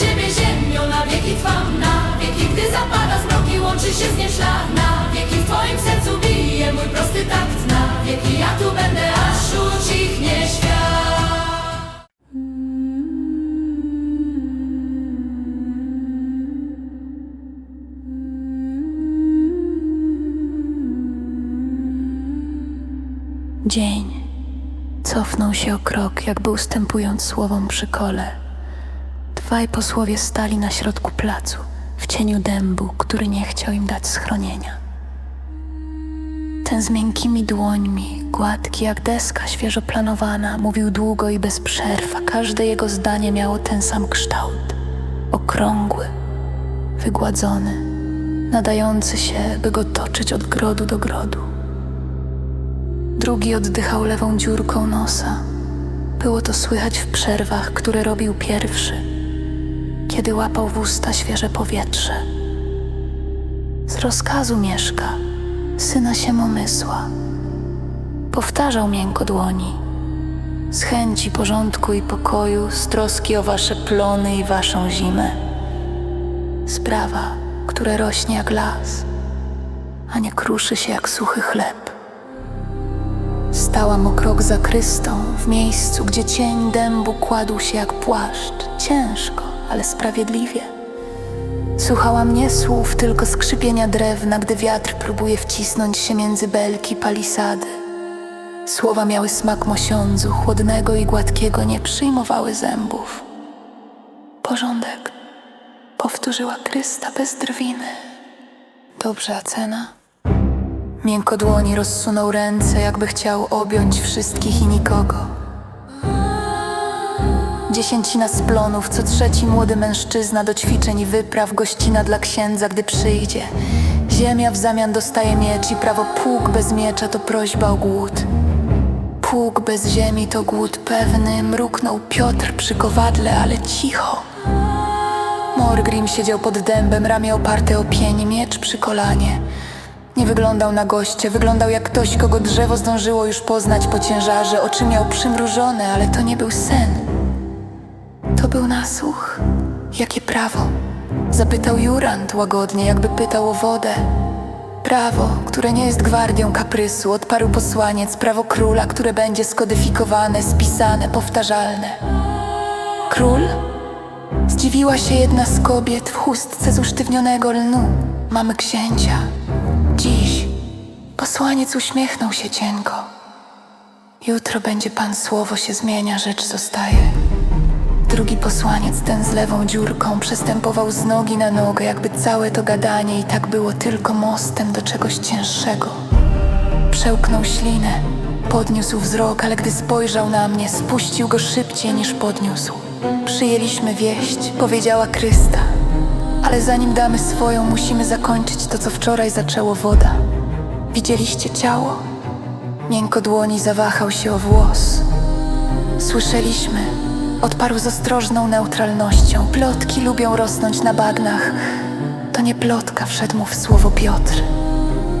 Ciebie ziemią na wieki trwam Na wieki, gdy zapada zmrok i łączy się z nim szlak Na wieki w Twoim sercu bije mój prosty takt Na wieki ja tu będę, aż ucichnie świat Dzień cofnął się o krok, jakby ustępując słowom przy kole. Dwaj posłowie stali na środku placu, w cieniu dębu, który nie chciał im dać schronienia. Ten z miękkimi dłońmi, gładki jak deska świeżo planowana, mówił długo i bez przerw, a każde jego zdanie miało ten sam kształt. Okrągły, wygładzony, nadający się, by go toczyć od grodu do grodu. Drugi oddychał lewą dziurką nosa. Było to słychać w przerwach, które robił pierwszy, kiedy łapał w usta świeże powietrze. Z rozkazu mieszka, syna Siemomysła. Powtarzał miękko dłoni. Z chęci porządku i pokoju, z troski o wasze plony i waszą zimę. Sprawa, które rośnie jak las, a nie kruszy się jak suchy chleb. Stałam o krok za Krystą, w miejscu, gdzie cień dębu kładł się jak płaszcz, ciężko, ale sprawiedliwie. Słuchałam nie słów, tylko skrzypienia drewna, gdy wiatr próbuje wcisnąć się między belki palisady. Słowa miały smak mosiądzu, chłodnego i gładkiego, nie przyjmowały zębów. Porządek, powtórzyła Krysta bez drwiny. Dobrze, a? Miękko dłoni rozsunął ręce, jakby chciał objąć wszystkich i nikogo. Dziesięcina splonów, co trzeci młody mężczyzna do ćwiczeń i wypraw, gościna dla księdza, gdy przyjdzie. Ziemia w zamian dostaje miecz i prawo pług bez miecza to prośba o głód. Pług bez ziemi to głód pewny, mruknął Piotr przy kowadle, ale cicho. Morgrim siedział pod dębem, ramię oparte o pień, miecz przy kolanie. Nie wyglądał na goście, wyglądał jak ktoś, kogo drzewo zdążyło już poznać po ciężarze. Oczy miał przymrużone, ale to nie był sen. To był nasłuch. Jakie prawo? Zapytał Jurand łagodnie, jakby pytał o wodę. Prawo, które nie jest gwardią kaprysu, odparł posłaniec, prawo króla, które będzie skodyfikowane, spisane, powtarzalne. Król? Zdziwiła się jedna z kobiet w chustce z usztywnionego lnu. Mamy księcia. Dziś posłaniec uśmiechnął się cienko. Jutro będzie pan słowo się zmienia, rzecz zostaje. Drugi posłaniec, ten z lewą dziurką, przestępował z nogi na nogę, jakby całe to gadanie i tak było tylko mostem do czegoś cięższego. Przełknął ślinę, podniósł wzrok, ale gdy spojrzał na mnie, spuścił go szybciej niż podniósł. Przyjęliśmy wieść, powiedziała Krysta. Ale zanim damy swoją, musimy zakończyć to, co wczoraj zaczęło woda. Widzieliście ciało? Miękko dłoni zawahał się o włos. Słyszeliśmy. Odparł z ostrożną neutralnością. Plotki lubią rosnąć na bagnach. To nie plotka, wszedł mu w słowo Piotr.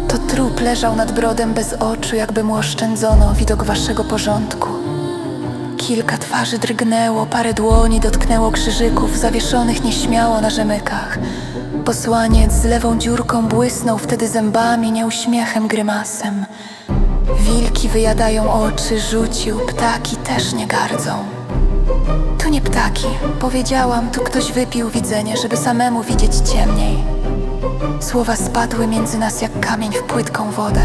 To trup leżał nad brodem bez oczu, jakby mu oszczędzono widok waszego porządku. Kilka twarzy drgnęło, parę dłoni dotknęło krzyżyków zawieszonych nieśmiało na rzemykach. Posłaniec z lewą dziurką błysnął wtedy zębami, nie uśmiechem, grymasem. Wilki wyjadają oczy, rzucił, ptaki też nie gardzą. Tu nie ptaki, powiedziałam, tu ktoś wypił widzenie, żeby samemu widzieć ciemniej. Słowa spadły między nas jak kamień w płytką wodę.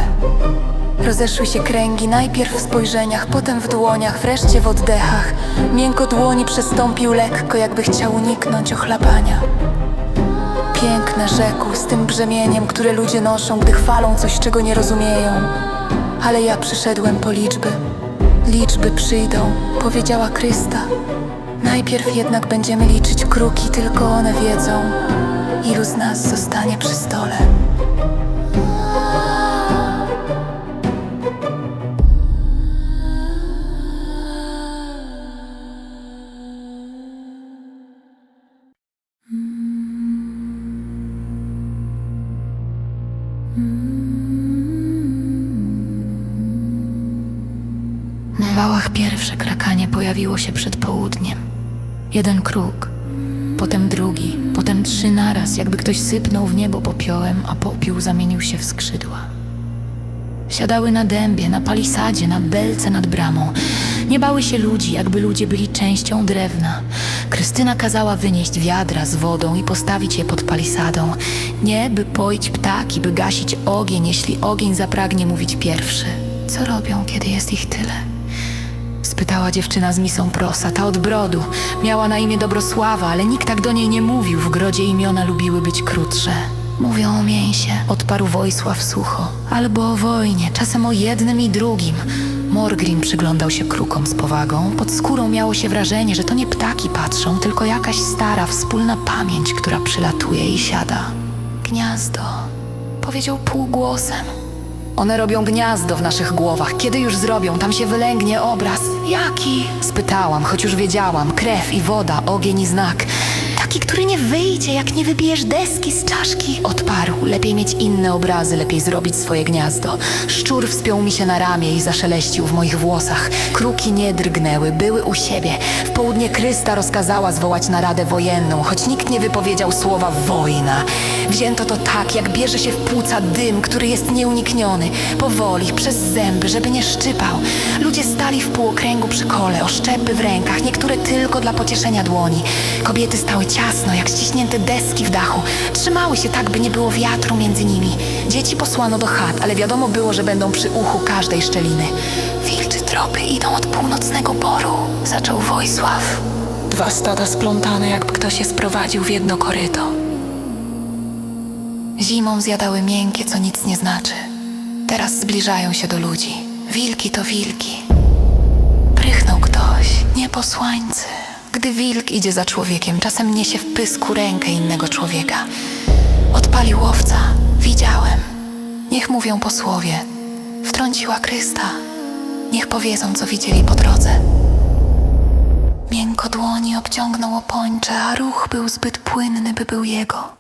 Rozeszły się kręgi, najpierw w spojrzeniach, potem w dłoniach, wreszcie w oddechach. Miękko dłoni przestąpił lekko, jakby chciał uniknąć ochlapania. Piękne rzekł z tym brzemieniem, które ludzie noszą, gdy chwalą coś, czego nie rozumieją. Ale ja przyszedłem po liczby. Liczby przyjdą, powiedziała Krysta. Najpierw jednak będziemy liczyć kruki, tylko one wiedzą, ilu z nas zostanie przy stole. Pojawiło się przed południem. Jeden kruk, potem drugi, potem trzy naraz, jakby ktoś sypnął w niebo popiołem, a popiół zamienił się w skrzydła. Siadały na dębie, na palisadzie, na belce nad bramą. Nie bały się ludzi, jakby ludzie byli częścią drewna. Krystyna kazała wynieść wiadra z wodą i postawić je pod palisadą. Nie, by poić ptaki, by gasić ogień, jeśli ogień zapragnie mówić pierwszy. Co robią, kiedy jest ich tyle? Spytała dziewczyna z misą prosa, ta od brodu. Miała na imię Dobrosława, ale nikt tak do niej nie mówił. W grodzie imiona lubiły być krótsze. Mówią o mięsie, odparł Wojsław sucho. Albo o wojnie, czasem o jednym i drugim. Morgrim przyglądał się krukom z powagą. Pod skórą miało się wrażenie, że to nie ptaki patrzą, tylko jakaś stara, wspólna pamięć, która przylatuje i siada. Gniazdo, powiedział półgłosem. One robią gniazdo w naszych głowach. Kiedy już zrobią, tam się wylęgnie obraz. Jaki? Spytałam, choć już wiedziałam. Krew i woda, ogień i znak. Taki, który nie wyjdzie, jak nie wybijesz deski z czaszki. Odparł. Lepiej mieć inne obrazy, lepiej zrobić swoje gniazdo. Szczur wspiął mi się na ramię i zaszeleścił w moich włosach. Kruki nie drgnęły, były u siebie. W południe Krysta rozkazała zwołać naradę wojenną, choć nikt nie wypowiedział słowa wojna. Wzięto to tak, jak bierze się w płuca dym, który jest nieunikniony. Powoli, przez zęby, żeby nie szczypał. Ludzie stali w półokręgu przy kole, oszczepy w rękach, niektóre tylko dla pocieszenia dłoni. Kobiety stały ciasno, jak ściśnięte deski w dachu. Trzymały się tak, by nie było wiatru między nimi. Dzieci posłano do chat, ale wiadomo było, że będą przy uchu każdej szczeliny. Wilczy tropy idą od północnego boru, zaczął Wojsław. Dwa stada splątane, jakby ktoś je sprowadził w jedno koryto. Zimą zjadały miękkie, co nic nie znaczy. Teraz zbliżają się do ludzi. Wilki to wilki. Prychnął ktoś, nie posłańcy. Gdy wilk idzie za człowiekiem, czasem niesie w pysku rękę innego człowieka. Odpalił łowca. Widziałem. Niech mówią posłowie. Wtrąciła Krysta. Niech powiedzą, co widzieli po drodze. Miękko dłoni obciągnął opończe, a ruch był zbyt płynny, by był jego.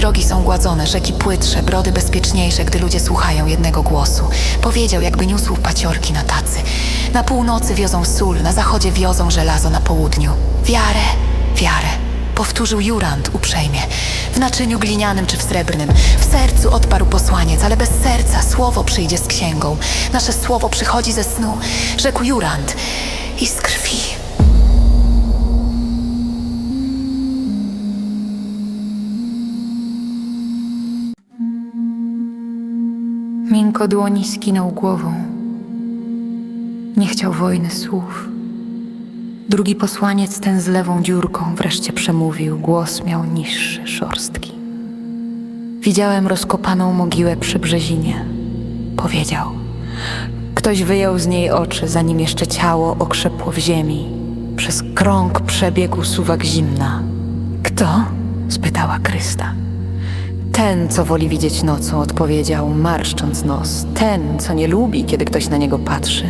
Drogi są gładzone, rzeki płytsze, brody bezpieczniejsze, gdy ludzie słuchają jednego głosu. Powiedział, jakby niósł paciorki na tacy. Na północy wiozą sól, na zachodzie wiozą żelazo na południu. Wiarę, wiarę. Powtórzył Jurand uprzejmie. W naczyniu glinianym czy w srebrnym. W sercu odparł posłaniec, ale bez serca słowo przyjdzie z księgą. Nasze słowo przychodzi ze snu, rzekł Jurand. I z krwi. Miękko dłoni skinął głową. Nie chciał wojny słów. Drugi posłaniec, ten z lewą dziurką, wreszcie przemówił. Głos miał niższy, szorstki. Widziałem rozkopaną mogiłę przy Brzezinie. Powiedział. Ktoś wyjął z niej oczy, zanim jeszcze ciało okrzepło w ziemi. Przez krąg przebiegł suwak zimna. Kto? spytała Krysta. Ten, co woli widzieć nocą, odpowiedział, marszcząc nos. Ten, co nie lubi, kiedy ktoś na niego patrzy.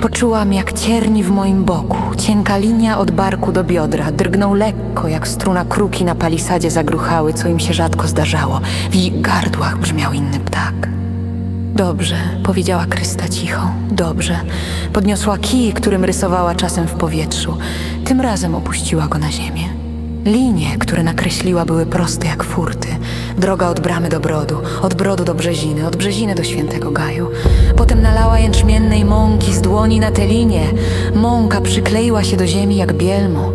Poczułam, jak cierni w moim boku. Cienka linia od barku do biodra. Drgnął lekko, jak struna kruki na palisadzie zagruchały, co im się rzadko zdarzało. W ich gardłach brzmiał inny ptak. Dobrze, powiedziała Krysta cicho. Dobrze. Podniosła kij, którym rysowała czasem w powietrzu. Tym razem opuściła go na ziemię. Linie, które nakreśliła, były proste jak furty. Droga od bramy do brodu, od brodu do brzeziny, od brzeziny do świętego gaju. Potem nalała jęczmiennej mąki z dłoni na te linie. Mąka przykleiła się do ziemi jak bielmo.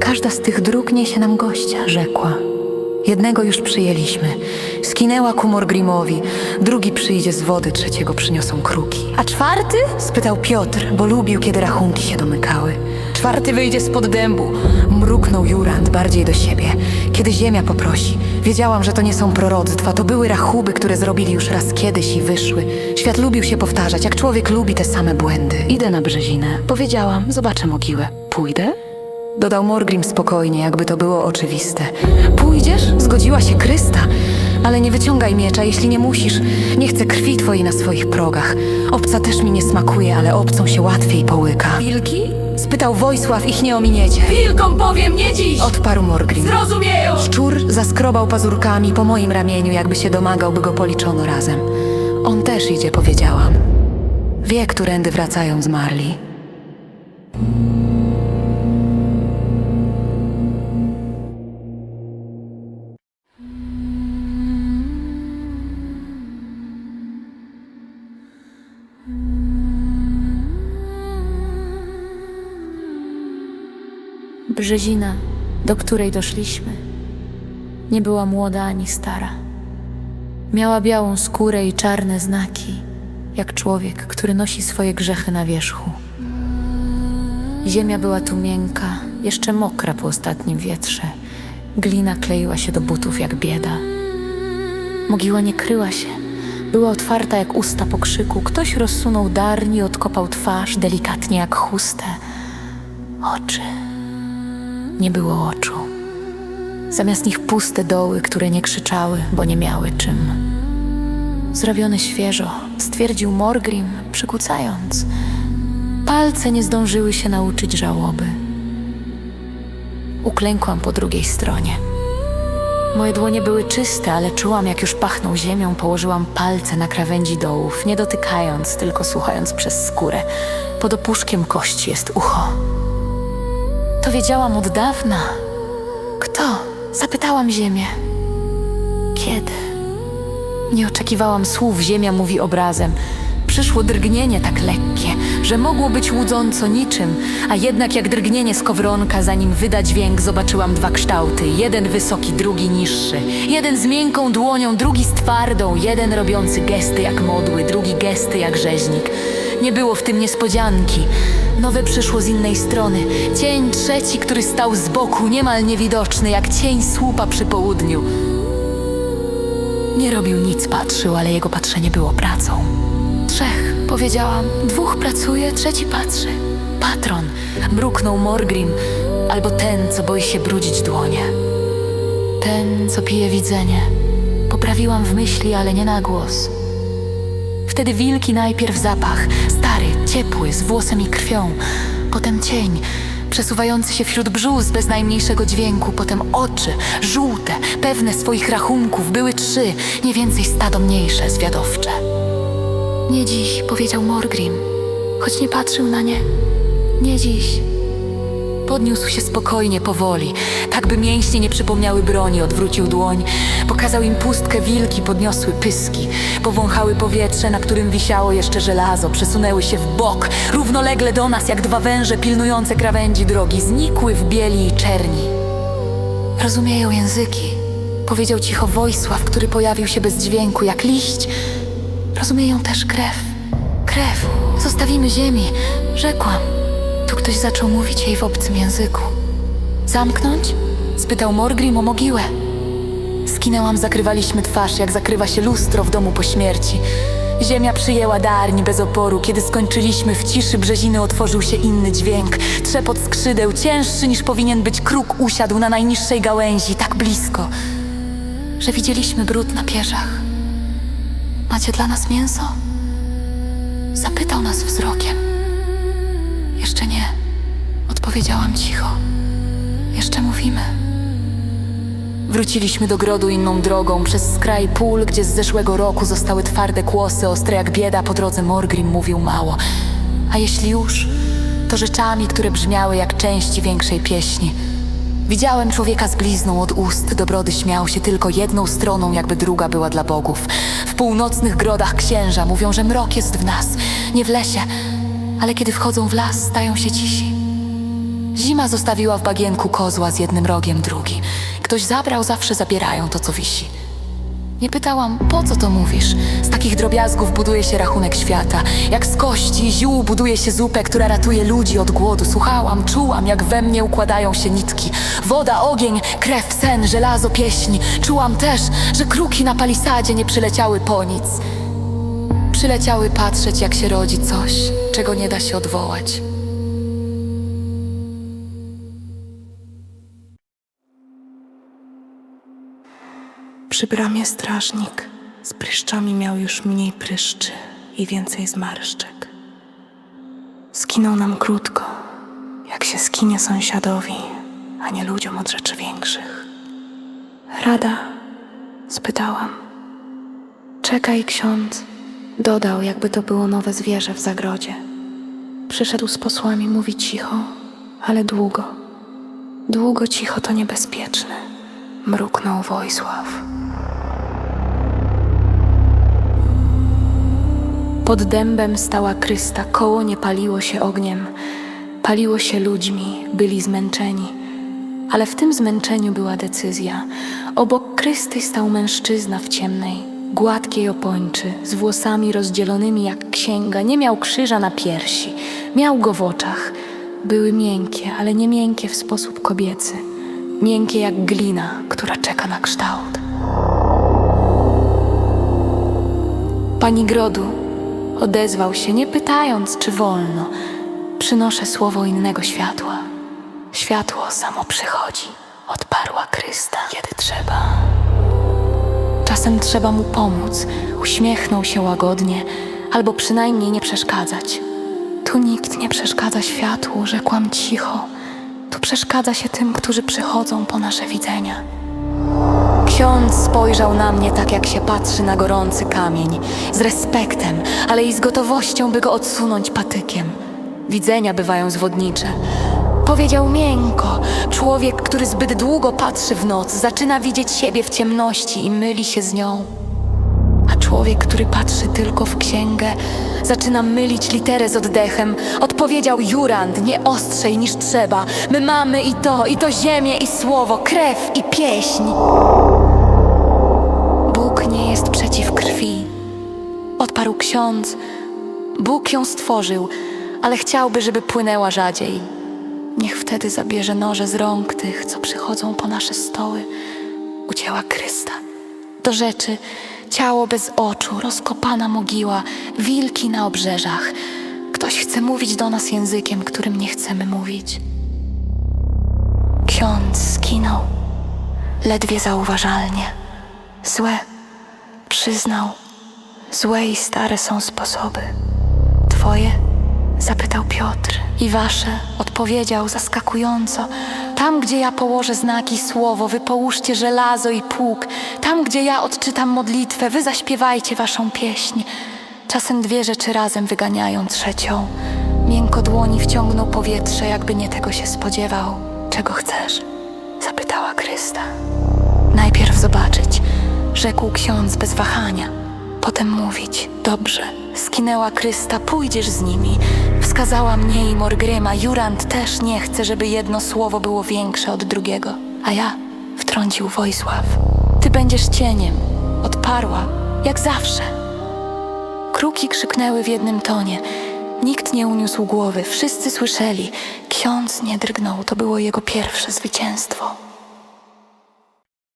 Każda z tych dróg niesie nam gościa, rzekła. Jednego już przyjęliśmy. Skinęła ku Morgrimowi. Drugi przyjdzie z wody, trzeciego przyniosą kruki. A czwarty? spytał Piotr, bo lubił, kiedy rachunki się domykały. Czwarty wyjdzie spod dębu. Mruknął Jurand bardziej do siebie. Kiedy ziemia poprosi. Wiedziałam, że to nie są proroctwa, to były rachuby, które zrobili już raz kiedyś i wyszły. Świat lubił się powtarzać, jak człowiek lubi te same błędy. Idę na brzezinę. Powiedziałam, zobaczę mogiłę. Pójdę? Dodał Morgrim spokojnie, jakby to było oczywiste. Pójdziesz? Zgodziła się Krysta. Ale nie wyciągaj miecza, jeśli nie musisz. Nie chcę krwi twojej na swoich progach. Obca też mi nie smakuje, ale obcą się łatwiej połyka. Wilki? Spytał Wojsław, ich nie ominiecie. Wilkom powiem nie dziś! Odparł Morgrim. Zrozumieją! Szczur zaskrobał pazurkami po moim ramieniu, jakby się domagał, by go policzono razem. On też idzie, powiedziałam. Wie, którędy wracają zmarli. Brzezina, do której doszliśmy, nie była młoda ani stara. Miała białą skórę i czarne znaki, jak człowiek, który nosi swoje grzechy na wierzchu. Ziemia była tu miękka, jeszcze mokra po ostatnim wietrze. Glina kleiła się do butów jak bieda. Mogiła nie kryła się. Była otwarta jak usta po krzyku. Ktoś rozsunął darni, odkopał twarz, delikatnie jak chustę. Oczy. Nie było oczu. Zamiast nich puste doły, które nie krzyczały, bo nie miały czym. Zrobione świeżo, stwierdził Morgrim, przykucając. Palce nie zdążyły się nauczyć żałoby. Uklękłam po drugiej stronie. Moje dłonie były czyste, ale czułam, jak już pachnął ziemią. Położyłam palce na krawędzi dołów, nie dotykając, tylko słuchając przez skórę. Pod opuszkiem kości jest ucho. To wiedziałam od dawna. Kto? Zapytałam ziemię. Kiedy? Nie oczekiwałam słów, ziemia mówi obrazem. Przyszło drgnienie tak lekkie, że mogło być łudząco niczym, a jednak jak drgnienie skowronka, zanim wyda dźwięk, zobaczyłam dwa kształty. Jeden wysoki, drugi niższy. Jeden z miękką dłonią, drugi z twardą. Jeden robiący gesty jak modły, drugi gesty jak rzeźnik. Nie było w tym niespodzianki. Nowe przyszło z innej strony. Cień trzeci, który stał z boku, niemal niewidoczny, jak cień słupa przy południu. Nie robił nic, patrzył, ale jego patrzenie było pracą. Trzech, powiedziałam. Dwóch pracuje, trzeci patrzy. Patron, mruknął Morgrim, albo ten, co boi się brudzić dłonie. Ten, co pije widzenie. Poprawiłam w myśli, ale nie na głos. Wtedy wilki najpierw zapach, stary, ciepły, z włosem i krwią. Potem cień, przesuwający się wśród brzus bez najmniejszego dźwięku. Potem oczy, żółte, pewne swoich rachunków. Były trzy, nie więcej stado mniejsze, zwiadowcze. Nie dziś, powiedział Morgrim, choć nie patrzył na nie. Nie dziś. Podniósł się spokojnie, powoli, tak by mięśnie nie przypomniały broni, odwrócił dłoń. Pokazał im pustkę, wilki podniosły pyski, powąchały powietrze, na którym wisiało jeszcze żelazo, przesunęły się w bok, równolegle do nas, jak dwa węże pilnujące krawędzi drogi, znikły w bieli i czerni. Rozumieją języki, powiedział cicho Wojsław, który pojawił się bez dźwięku, jak liść. Rozumieją też krew. Krew. Zostawimy ziemi, rzekłam. Ktoś zaczął mówić jej w obcym języku. Zamknąć? Spytał Morgrim o mogiłę. Skinęłam, zakrywaliśmy twarz, jak zakrywa się lustro w domu po śmierci. Ziemia przyjęła darń bez oporu. Kiedy skończyliśmy, w ciszy brzeziny otworzył się inny dźwięk. Trzepot skrzydeł, cięższy niż powinien być kruk, usiadł na najniższej gałęzi, tak blisko, że widzieliśmy brud na pierzach. Macie dla nas mięso? Zapytał nas wzrokiem. Jeszcze nie, odpowiedziałam cicho. Jeszcze mówimy. Wróciliśmy do grodu inną drogą, przez skraj pól, gdzie z zeszłego roku zostały twarde kłosy, ostre jak bieda, po drodze Morgrim mówił mało. A jeśli już, to rzeczami, które brzmiały jak części większej pieśni. Widziałem człowieka z blizną od ust, do brody śmiał się tylko jedną stroną, jakby druga była dla bogów. W północnych grodach księża mówią, że mrok jest w nas, nie w lesie, ale kiedy wchodzą w las, stają się cisi. Zima zostawiła w bagienku kozła z jednym rogiem drugi. Ktoś zabrał, zawsze zabierają to, co wisi. Nie pytałam, po co to mówisz? Z takich drobiazgów buduje się rachunek świata. Jak z kości i ziół buduje się zupę, która ratuje ludzi od głodu. Słuchałam, czułam, jak we mnie układają się nitki. Woda, ogień, krew, sen, żelazo, pieśń. Czułam też, że kruki na palisadzie nie przyleciały po nic. Przyleciały patrzeć, jak się rodzi coś, czego nie da się odwołać. Przy bramie strażnik z pryszczami miał już mniej pryszczy i więcej zmarszczek. Skinął nam krótko, jak się skinie sąsiadowi, a nie ludziom od rzeczy większych. Rada? spytałam. Czekaj, ksiądz, dodał, jakby to było nowe zwierzę w zagrodzie. Przyszedł z posłami mówić cicho, ale długo. Długo cicho to niebezpieczne, mruknął Wojsław. Pod dębem stała Krysta, koło nie paliło się ogniem. Paliło się ludźmi, byli zmęczeni. Ale w tym zmęczeniu była decyzja. Obok Krysty stał mężczyzna w ciemnej, gładkiej opończy, z włosami rozdzielonymi jak księga. Nie miał krzyża na piersi, miał go w oczach. Były miękkie, ale nie miękkie w sposób kobiecy. Miękkie jak glina, która czeka na kształt. Pani Grodu odezwał się, nie pytając, czy wolno. Przynoszę słowo innego światła. Światło samo przychodzi, odparła Krysta, kiedy trzeba. Czasem trzeba mu pomóc, uśmiechnął się łagodnie, albo przynajmniej nie przeszkadzać. Tu nikt nie przeszkadza światłu, rzekłam cicho. Tu przeszkadza się tym, którzy przychodzą po nasze widzenia. Ksiądz spojrzał na mnie tak, jak się patrzy na gorący kamień, z respektem, ale i z gotowością, by go odsunąć patykiem. Widzenia bywają zwodnicze. Powiedział miękko, człowiek, który zbyt długo patrzy w noc, zaczyna widzieć siebie w ciemności i myli się z nią. A człowiek, który patrzy tylko w księgę, zaczyna mylić literę z oddechem. Odpowiedział Jurand, nie ostrzej niż trzeba. My mamy i to, i to ziemię, i słowo, krew i pieśń. Bóg nie jest przeciw krwi. Odparł ksiądz. Bóg ją stworzył, ale chciałby, żeby płynęła rzadziej. Niech wtedy zabierze noże z rąk tych, co przychodzą po nasze stoły. Ucięła Krysta. Do rzeczy, ciało bez oczu, rozkopana mogiła, wilki na obrzeżach. Ktoś chce mówić do nas językiem, którym nie chcemy mówić. Ksiądz skinął, ledwie zauważalnie. Złe, przyznał, złe i stare są sposoby. Twoje? Zapytał Piotr. I wasze? Odpowiedział zaskakująco. Tam, gdzie ja położę znaki słowo, wy połóżcie żelazo i pług. Tam, gdzie ja odczytam modlitwę, wy zaśpiewajcie waszą pieśń. Czasem dwie rzeczy razem wyganiają trzecią. Miękko dłoni wciągnął powietrze, jakby nie tego się spodziewał. Czego chcesz? Zapytała Krysta. Najpierw zobaczyć, rzekł ksiądz bez wahania. Potem mówić, dobrze. Skinęła Krysta, pójdziesz z nimi. Wskazała mnie i Morgryma. Jurand też nie chce, żeby jedno słowo było większe od drugiego. A ja wtrącił Wojsław. Ty będziesz cieniem. Odparła, jak zawsze. Kruki krzyknęły w jednym tonie. Nikt nie uniósł głowy, wszyscy słyszeli. Ksiądz nie drgnął, to było jego pierwsze zwycięstwo.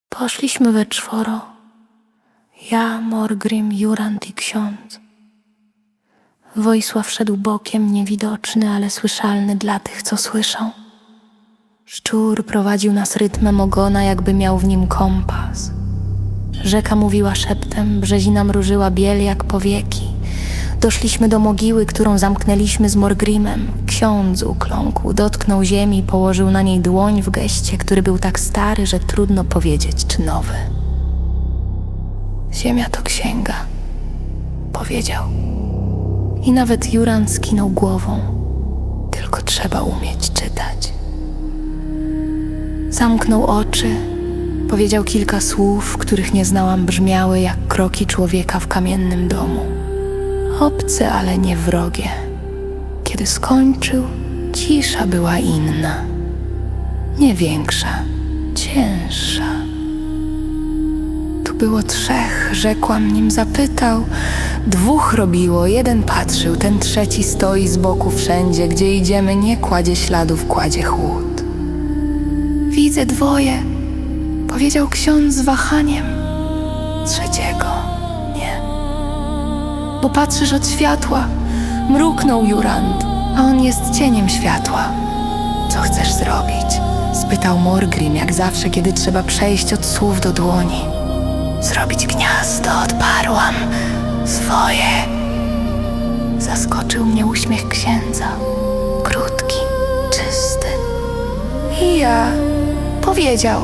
Poszliśmy we czworo. Ja, Morgrym, Jurand i ksiądz. Wojsław szedł bokiem, niewidoczny, ale słyszalny dla tych, co słyszą. Szczur prowadził nas rytmem ogona, jakby miał w nim kompas. Rzeka mówiła szeptem, brzezina mrużyła biel jak powieki. Doszliśmy do mogiły, którą zamknęliśmy z Morgrimem. Ksiądz ukląkł, dotknął ziemi, położył na niej dłoń w geście, który był tak stary, że trudno powiedzieć, czy nowy. Ziemia to księga, powiedział. I nawet Juran skinął głową. Tylko trzeba umieć czytać. Zamknął oczy, powiedział kilka słów, których nie znałam, brzmiały jak kroki człowieka w kamiennym domu. Obce, ale nie wrogie. Kiedy skończył, cisza była inna. Nie większa, cięższa. Było trzech, rzekłam, nim zapytał. Dwóch robiło, jeden patrzył, ten trzeci stoi z boku wszędzie, gdzie idziemy, nie kładzie śladów, kładzie chłód. Widzę dwoje, powiedział ksiądz z wahaniem. Trzeciego nie. Bo patrzysz od światła, mruknął Jurand, a on jest cieniem światła. Co chcesz zrobić? spytał Morgrim, jak zawsze, kiedy trzeba przejść od słów do dłoni. Zrobić gniazdo, odparłam. Swoje. Zaskoczył mnie uśmiech księdza. Krótki, czysty. I ja. Powiedział,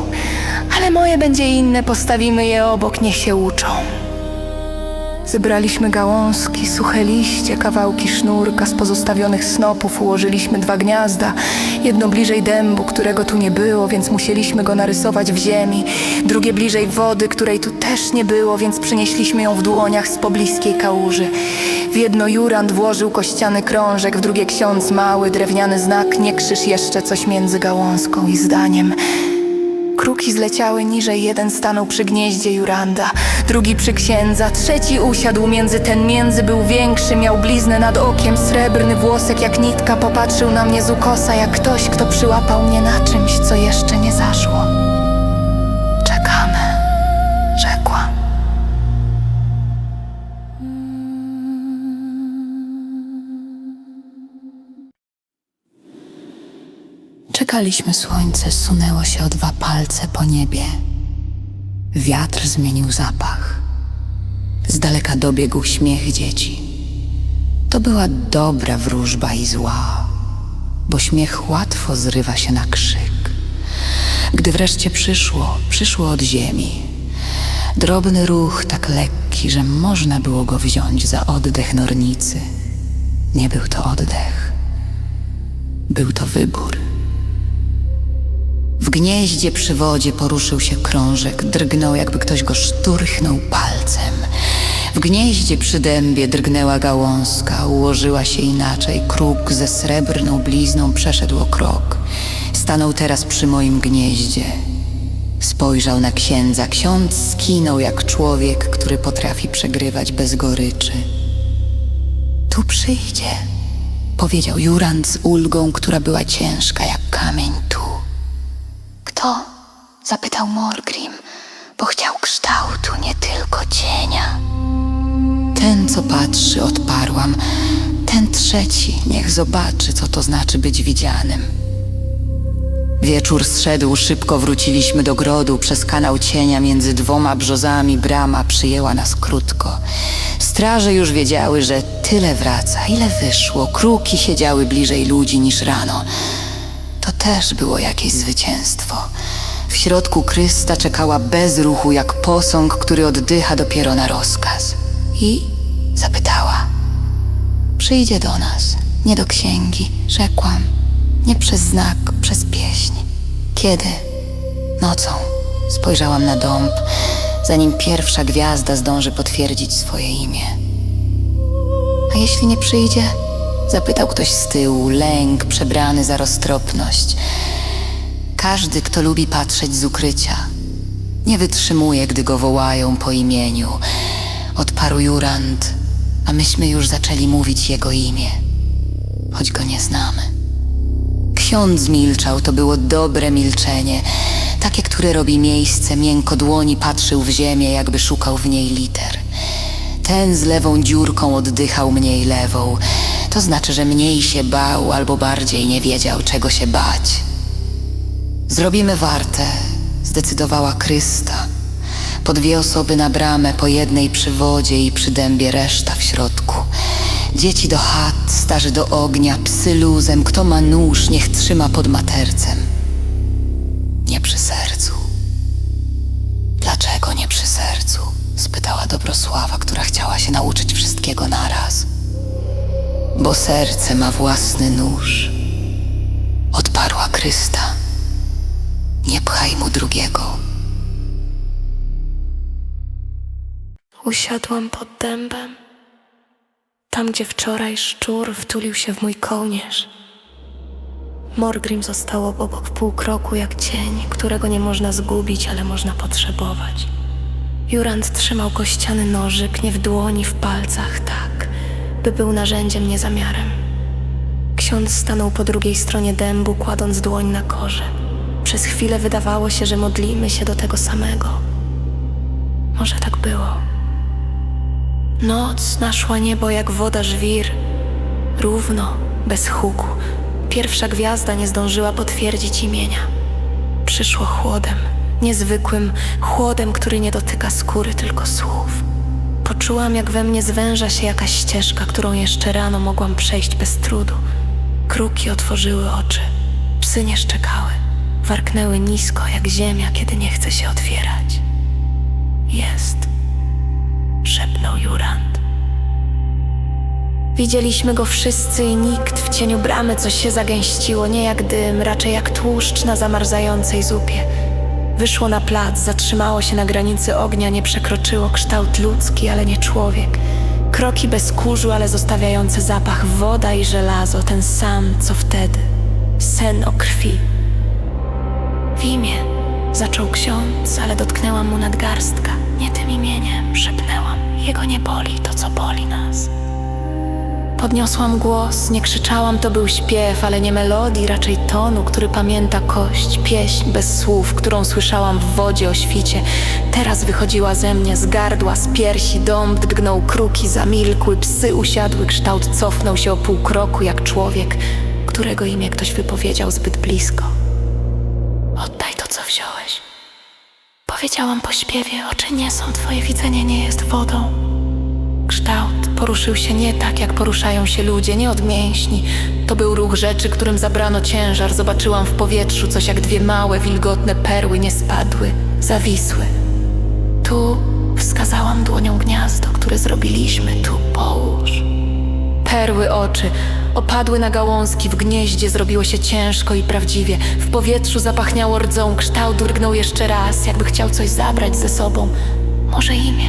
ale moje będzie inne, postawimy je obok, niech się uczą. Zebraliśmy gałązki, suche liście, kawałki sznurka z pozostawionych snopów, ułożyliśmy dwa gniazda. Jedno bliżej dębu, którego tu nie było, więc musieliśmy go narysować w ziemi. Drugie bliżej wody, której tu też nie było, więc przynieśliśmy ją w dłoniach z pobliskiej kałuży. W jedno Jurand włożył kościany krążek, w drugie ksiądz mały, drewniany znak, nie krzyż jeszcze coś między gałązką i zdaniem. Kruki zleciały niżej, jeden stanął przy gnieździe Juranda, drugi przy księdza, trzeci usiadł między ten między, był większy, miał bliznę nad okiem, srebrny włosek jak nitka, popatrzył na mnie z ukosa, jak ktoś, kto przyłapał mnie na czymś, co jeszcze nie zaszło. Czekaliśmy, słońce sunęło się o dwa palce po niebie. Wiatr zmienił zapach. Z daleka dobiegł śmiech dzieci. To była dobra wróżba i zła, bo śmiech łatwo zrywa się na krzyk. Gdy wreszcie przyszło, przyszło od ziemi. Drobny ruch tak lekki, że można było go wziąć za oddech nornicy. Nie był to oddech. Był to wybór. W gnieździe przy wodzie poruszył się krążek, drgnął, jakby ktoś go szturchnął palcem. W gnieździe przy dębie drgnęła gałązka, ułożyła się inaczej. Kruk ze srebrną blizną przeszedł o krok. Stanął teraz przy moim gnieździe. Spojrzał na księdza. Ksiądz skinął jak człowiek, który potrafi przegrywać bez goryczy. Tu przyjdzie, powiedział Jurand z ulgą, która była ciężka jak kamień? Zapytał Morgrim, bo chciał kształtu, nie tylko cienia. Ten, co patrzy, odparłam. Ten trzeci, niech zobaczy, co to znaczy być widzianym. Wieczór zszedł, szybko wróciliśmy do grodu przez kanał cienia między dwoma brzozami. Brama przyjęła nas krótko. Straże już wiedziały, że tyle wraca, ile wyszło. Kruki siedziały bliżej ludzi niż rano. To też było jakieś zwycięstwo. W środku Krysta czekała bez ruchu, jak posąg, który oddycha dopiero na rozkaz. I zapytała. Przyjdzie do nas, nie do księgi, rzekłam. Nie przez znak, przez pieśń. Kiedy? Nocą. Spojrzałam na dąb, zanim pierwsza gwiazda zdąży potwierdzić swoje imię. A jeśli nie przyjdzie? Zapytał ktoś z tyłu, lęk przebrany za roztropność. Każdy, kto lubi patrzeć z ukrycia, nie wytrzymuje, gdy go wołają po imieniu. Odparł Jurand, a myśmy już zaczęli mówić jego imię, choć go nie znamy. Ksiądz milczał, to było dobre milczenie, takie, które robi miejsce, miękko dłoni patrzył w ziemię, jakby szukał w niej liter. Ten z lewą dziurką oddychał mniej lewą. To znaczy, że mniej się bał albo bardziej nie wiedział, czego się bać. Zrobimy wartę, zdecydowała Krysta. Po dwie osoby na bramę, po jednej przy wodzie i przy dębie reszta w środku. Dzieci do chat, starzy do ognia, psy luzem, kto ma nóż, niech trzyma pod matercem. Nie przy sercu. Dlaczego nie przy sercu? spytała Dobrosława, która chciała się nauczyć wszystkiego naraz. Bo serce ma własny nóż. Odparła Krysta. Nie pchaj mu drugiego. Usiadłam pod dębem, tam gdzie wczoraj szczur wtulił się w mój kołnierz. Morgrim został obok pół kroku jak cień, którego nie można zgubić, ale można potrzebować. Jurand trzymał kościany nożyk nie w dłoni, w palcach, tak, by był narzędziem, nie zamiarem. Ksiądz stanął po drugiej stronie dębu, kładąc dłoń na korze. Przez chwilę wydawało się, że modlimy się do tego samego. Może tak było. Noc naszła niebo jak woda żwir, równo, bez huku. Pierwsza gwiazda nie zdążyła potwierdzić imienia. Przyszło chłodem, niezwykłym chłodem, który nie dotyka skóry, tylko słów. Poczułam, jak we mnie zwęża się jakaś ścieżka, którą jeszcze rano mogłam przejść bez trudu. Kruki otworzyły oczy, psy nie szczekały, warknęły nisko jak ziemia, kiedy nie chce się otwierać. Jest, szepnął Jurand. Widzieliśmy go wszyscy i nikt w cieniu bramy coś się zagęściło, nie jak dym, raczej jak tłuszcz na zamarzającej zupie. Wyszło na plac, zatrzymało się na granicy ognia, nie przekroczyło kształt ludzki, ale nie człowiek. Kroki bez kurzu, ale zostawiające zapach woda i żelazo, ten sam, co wtedy. Sen o krwi. Imię, zaczął ksiądz, ale dotknęłam mu nadgarstka. Nie tym imieniem, szepnęłam. Jego nie boli to, co boli nas. Podniosłam głos, nie krzyczałam, to był śpiew, ale nie melodii, raczej tonu, który pamięta kość, pieśń bez słów, którą słyszałam w wodzie o świcie. Teraz wychodziła ze mnie z gardła, z piersi, dąb drgnął kruki, zamilkły, psy usiadły, kształt cofnął się o pół kroku jak człowiek, którego imię ktoś wypowiedział zbyt blisko. Co wziąłeś. Powiedziałam po śpiewie, oczy nie są, twoje widzenie nie jest wodą. Kształt poruszył się nie tak, jak poruszają się ludzie, nie od mięśni. To był ruch rzeczy, którym zabrano ciężar. Zobaczyłam w powietrzu coś jak dwie małe, wilgotne perły nie spadły, zawisły. Tu wskazałam dłonią gniazdo, które zrobiliśmy, tu połóż. Perły oczy opadły na gałązki, w gnieździe zrobiło się ciężko i prawdziwie. W powietrzu zapachniało rdzą, kształt drgnął jeszcze raz, jakby chciał coś zabrać ze sobą. Może imię,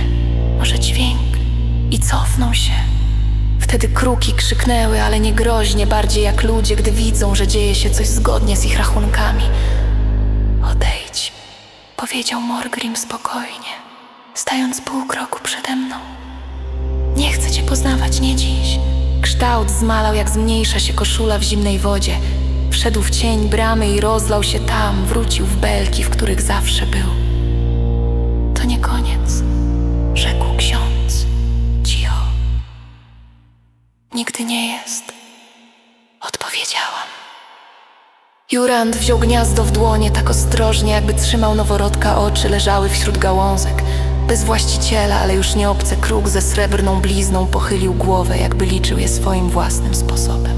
może dźwięk. I cofnął się. Wtedy kruki krzyknęły, ale nie groźnie, bardziej jak ludzie, gdy widzą, że dzieje się coś zgodnie z ich rachunkami. Odejdź, powiedział Morgrim spokojnie, stając pół kroku przede mną. Nie chcę cię poznawać, nie dziś. Kształt zmalał, jak zmniejsza się koszula w zimnej wodzie. Wszedł w cień bramy i rozlał się tam, wrócił w belki, w których zawsze był. To nie koniec, rzekł ksiądz. Cicho. Nigdy nie jest. Odpowiedziałam. Jurand wziął gniazdo w dłonie tak ostrożnie, jakby trzymał noworodka oczy, leżały wśród gałązek. Bez właściciela, ale już nie obcy kruk ze srebrną blizną pochylił głowę, jakby liczył je swoim własnym sposobem.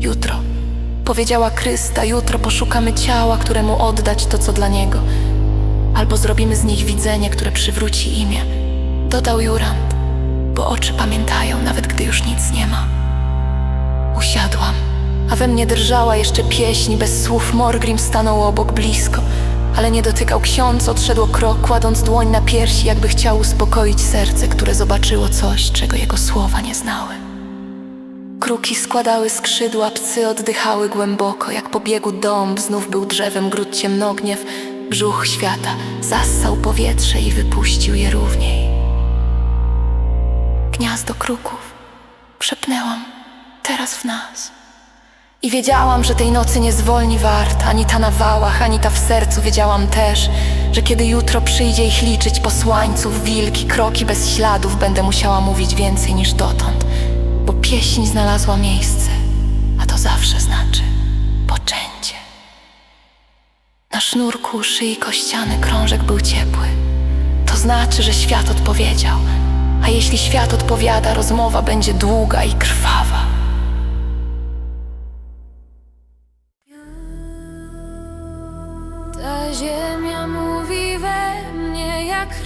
Jutro, powiedziała Krysta, jutro poszukamy ciała, któremu oddać to, co dla niego. Albo zrobimy z nich widzenie, które przywróci imię. Dodał Jurand, bo oczy pamiętają, nawet gdy już nic nie ma. Usiadłam, a we mnie drżała jeszcze pieśń. Bez słów Morgrim stanął obok blisko, ale nie dotykał ksiądz, odszedł krok, kładąc dłoń na piersi, jakby chciał uspokoić serce, które zobaczyło coś, czego jego słowa nie znały. Kruki składały skrzydła, psy oddychały głęboko, jak po biegu dąb znów był drzewem gród ciemnogniew, brzuch świata zassał powietrze i wypuścił je równiej. Gniazdo kruków, szepnęłam, teraz w nas. I wiedziałam, że tej nocy nie zwolni wart, ani ta na wałach, ani ta w sercu. Wiedziałam też, że kiedy jutro przyjdzie ich liczyć posłańców, wilki, kroki bez śladów, będę musiała mówić więcej niż dotąd, bo pieśń znalazła miejsce, a to zawsze znaczy poczęcie. Na sznurku szyi kościany krążek był ciepły. To znaczy, że świat odpowiedział, a jeśli świat odpowiada, rozmowa będzie długa i krwawa.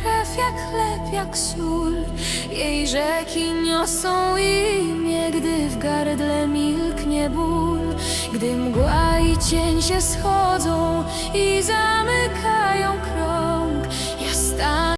Krew, jak chleb, jak sól. Jej rzeki niosą imię, gdy w gardle milknie ból. Gdy mgła i cień się schodzą i zamykają krąg, ja.